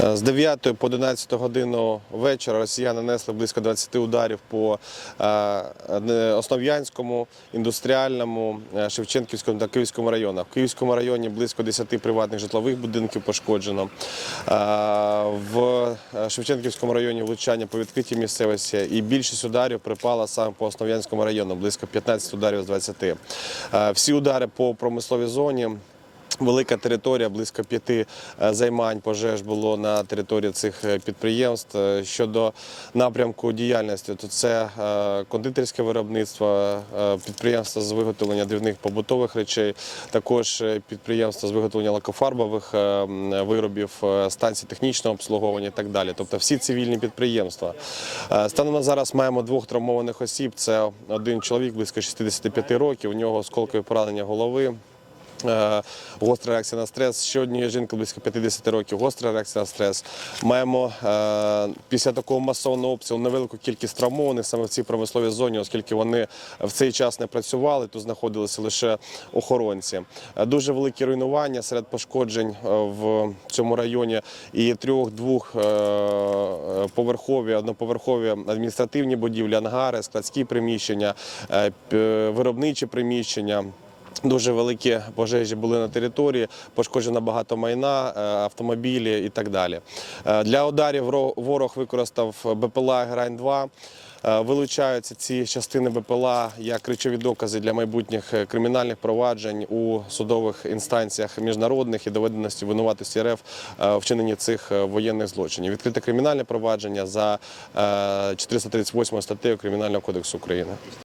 З 9 по 11 годину вечора росіяни нанесли близько 20 ударів по е, Основ'янському, індустріальному, е, Шевченківському та Київському районах. В Київському районі близько 10 приватних житлових будинків пошкоджено. Е, В е, Шевченківському районі влучання по відкритій місцевості і більшість ударів припала саме по Основ'янському району, близько 15 ударів з 20. Е, Всі удари по промисловій зоні. Велика територія, близько п'яти е, займань пожеж було на території цих е, підприємств. Е, Щодо напрямку діяльності, то це кондитерське виробництво, підприємство з виготовлення дрібних побутових речей, також підприємство з виготовлення лакофарбових виробів, станції технічного обслуговування і так далі. Тобто всі цивільні підприємства. Станом на зараз маємо двох травмованих осіб. Це один чоловік близько 65 років. У нього осколкові поранення голови. Е, Гостра реакція на стрес. Ще однієї жінки близько 50 років. Гостра реакція на стрес. Маємо е, після такого масового обстрілу невелику кількість травмованих саме в цій промисловій зоні, оскільки вони в цей час не працювали, тут знаходилися лише охоронці. Е, Дуже великі руйнування серед пошкоджень в цьому районі і трьох двох е, поверхові, одноповерхові адміністративні будівлі, ангари, складські приміщення, виробничі приміщення. Дуже великі пожежі були на території, пошкоджено багато майна, е, автомобілі і так далі. Е, Для ударів ворог використав БПЛА Грань-2. Е, Вилучаються ці частини БПЛА як речові докази для майбутніх кримінальних проваджень у судових інстанціях міжнародних і доведеності винуватості РФ вчиненні цих воєнних злочинів. Відкрите кримінальне провадження за е, 438 статтею Кримінального кодексу України.